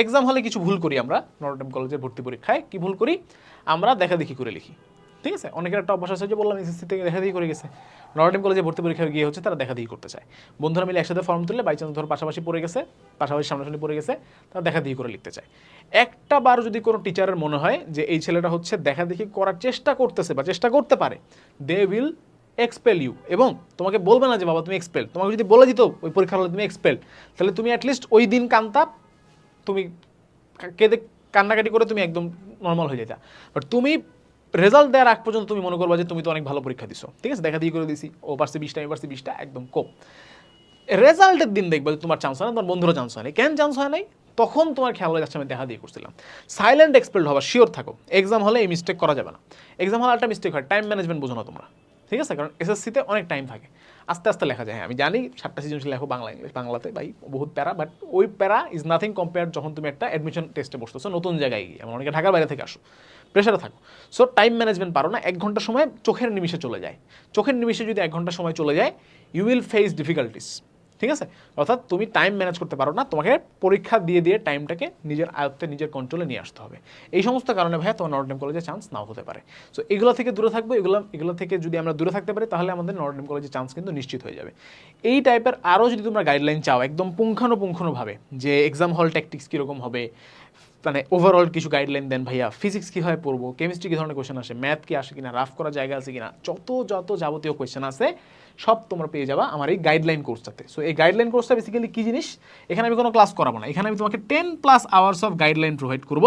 Exam হলে কিছু ভুল করি আমরা নটরডেম কলেজের ভর্তি পরীক্ষায় কি ভুল করি? আমরা দেখা দেখি করে লিখি। ঠিক আছে? অনেকের একটা অভ্যাস আছে যে বললাম এসএসসি থেকে দেখা দেখি করে গেছে। নটরডেম কলেজে ভর্তি পরীক্ষায় গিয়ে হচ্ছে তারা দেখা দেখি করতে চায়। বন্ধুরা মিলে একসাথে ফর্ম তুললে বাই চান্স ধর পাশাপাশি পড়ে গেছে, পাশাপাশি সামনাসামনি পড়ে গেছে, তারা দেখা দেখি করে লিখতে চায়। একটা বার যদি কোনো টিচারের মনে হয় যে এই ছেলেটা হচ্ছে দেখা দেখি করার চেষ্টা করতেছে বা চেষ্টা করতে পারে দে উইল এক্সপেল ইউ এবং তোমাকে বলবে না যে, বাবা, তুমি এক্সপেল তোমাকে যদি বলে দিত, ওই পরীক্ষার হলে তুমি এক্সপেল তাহলে তুমি অ্যাটলিস্ট ওই দিন কান্তা তুমি কেঁদে কান্নাকাটি করে তুমি একদম নর্মাল হয়ে যেতা বাট তুমি রেজাল্ট দেওয়ার আগ পর্যন্ত তুমি মনে করবা যে তুমি তো অনেক ভালো পরীক্ষা দিছো। ঠিক আছে? দেখা দিয়ে করে দিছি। ও পারছে বিশটা আমি পারছি বিশটা, একদম কোপ রেজাল্টের দিন দেখবে তোমার চান্স হয় না, তোমার বন্ধুরা চান্স হয় না কেন চান্স হয় নাই? তখন তোমার খেয়াল হয়ে যাচ্ছে, আমি দেখা দিয়ে করছিলাম। সাইলেন্ট এক্সপেল্ড হবা শিওর থাকো। এক্সাম হলে এই মিস্টেক করা যাবে না। এক্সাম হলে একটা মিস্টেক হয় টাইম ম্যানেজমেন্ট বোঝো না তোমরা। ঠিক আছে? কারণ এসএসসিতে অনেক টাইম থাকে। আস্তে আস্তে লেখা যায়। হ্যাঁ আমি জানি সাতটা সৃজনশীল লেখো বাংলা, ইংলিশ, বাংলাতে ভাই বহুত প্যারা বাট ওই প্যারা ইজ নাথিং কম্পেয়ার যখন তুমি একটা অ্যাডমিশন টেস্টে বসতেছো নতুন জায়গায় গিয়ে আমার অনেকে ঢাকার বাইরে থেকে আসো প্রেশারে থাকো। সো টাইম ম্যানেজমেন্ট পারো না। এক ঘণ্টা সময় চোখের নিমিষে চলে যায়। চোখের নিমিষে যদি এক ঘণ্টা সময় চলে যায় ইউ উইল ফেস ডিফিকাল্টিস ঠিক আছে? অর্থাৎ তুমি টাইম ম্যানেজ করতে পারো না, তোমাকে পরীক্ষা দিয়ে দিয়ে টাইমটাকে নিজের আয়ত্তে নিজের কন্ট্রোলে নিয়ে আসতে হবে। এই সমস্ত কারণে ভাইয়া তোমার নর্ডেম কলেজে চান্স নাও হতে পারে। সো এগুলো থেকে দূরে থাকব, এগুলো এগুলো থেকে যদি আমরা দূরে থাকতে পারি, তাহলে আমাদের নর্ডেম কলেজে চান্স কিন্তু নিশ্চিত হয়ে যাবে। এই টাইপের আরও যদি তোমরা গাইডলাইন চাও, একদম পুঙ্খানুপুঙ্খানুভাবে যে এক্সাম হল ট্যাকটিক্স কীরকম হবে মানে ওভারঅল কিছু গাইডলাইন দেন, ভাইয়া ফিজিক্স কীভাবে পড়ব? কেমিস্ট্রি কী ধরনের কোয়েশ্চেন আসে? ম্যাথ কি আসে কিনা? রাফ করার জায়গা আছে কিনা? যত যত যাবতীয় কোয়েশ্চেন আছে, সব তোমরা পেয়ে যাবা আমার এই গাইডলাইন কোর্সটাতে সো এই গাইডলাইন কোর্সটা বেসিক্যালি কী জিনিস? এখানে আমি কোনো ক্লাস করাবো না। এখানে আমি তোমাকে ten plus hours of guideline provide করব।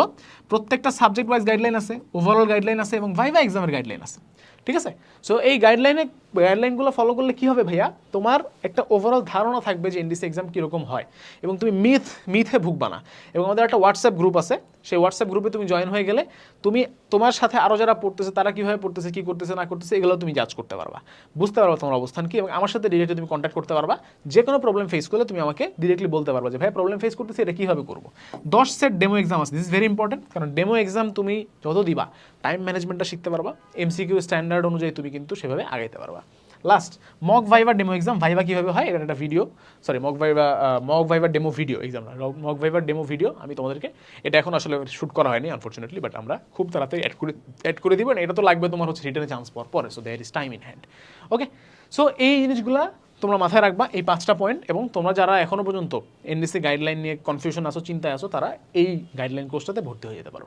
প্রত্যেকটা সাবজেক্ট ওয়াইজ গাইডলাইন আছে ওভারঅল গাইডলাইন আছে এবং ভাইভা এক্সামের গাইডলাইন আছে। ঠিক আছে? সো এই গাইডলাইনে গাইডলাইনগুলো ফলো করলে কী হবে ভাইয়া? তোমার একটা ওভারঅল ধারণা থাকবে যে এনডিসি এক্সাম কীরকম হয়। এবং তুমি মিথ মিথে ভুগবা না। এবং আমাদের একটা হোয়াটসঅ্যাপ গ্রুপ আছে। সেই হোয়াটসঅ্যাপ গ্রুপে তুমি জয়েন হয়ে গেলে তুমি তোমার সাথে আরও যারা পড়তেছে, তারা কীভাবে পড়তেছে, কী করতেছে, না করতেছে, এগুলো তুমি জাজ করতে পারবা। বুঝতে পারবা তোমার অবস্থান কি এবং আমার সাথে ডিরেক্টলি তুমি কন্ট্যাক্ট করতে পারবা। যে কোনো প্রবলেম ফেস করলে তুমি আমাকে ডিরেক্টলি বলতে পারবা যে, ভাই প্রবলেম ফেস করতেছে, এটা কীভাবে করব? দশ সেট ডেমো এক্সাম আছে দিস ইজ ভেরি ইম্পর্টেন্ট কারণ ডেমো এক্সাম তুমি যত দিবা টাইম ম্যানেজমেন্টটা শিখতে পারবা এমসিকিউ স্ট্যান্ডার্ড অনুযায়ী তুমি কিন্তু সেভাবে আগাইতে পারবা। Last mock viva demo exam viva কীভাবে হয় এটা একটা video sorry mock viva mock viva demo video exam mock ভাইবার ডেমো ভিডিও আমি তোমাদেরকে, এটা এখন আসলে শ্যুট করা হয়নি আনফর্চুনেটলি বাট আমরা খুব তাড়াতাড়ি অ্যাড করে অ্যাড করে দিব এটা তো লাগবে তোমার হচ্ছে রিটার্নে চান্স পাওয়ার পরে so there is time in hand okay so এই জিনিসগুলা তোমরা মাথায় রাখবা, এই পাঁচটা পয়েন্ট এবং তোমরা যারা এখনও পর্যন্ত এনডিসি গাইডলাইন নিয়ে কনফিউশন আসো চিন্তায় আসো তারা এই গাইডলাইন কোর্সটাতে ভর্তি হয়ে যেতে পারো।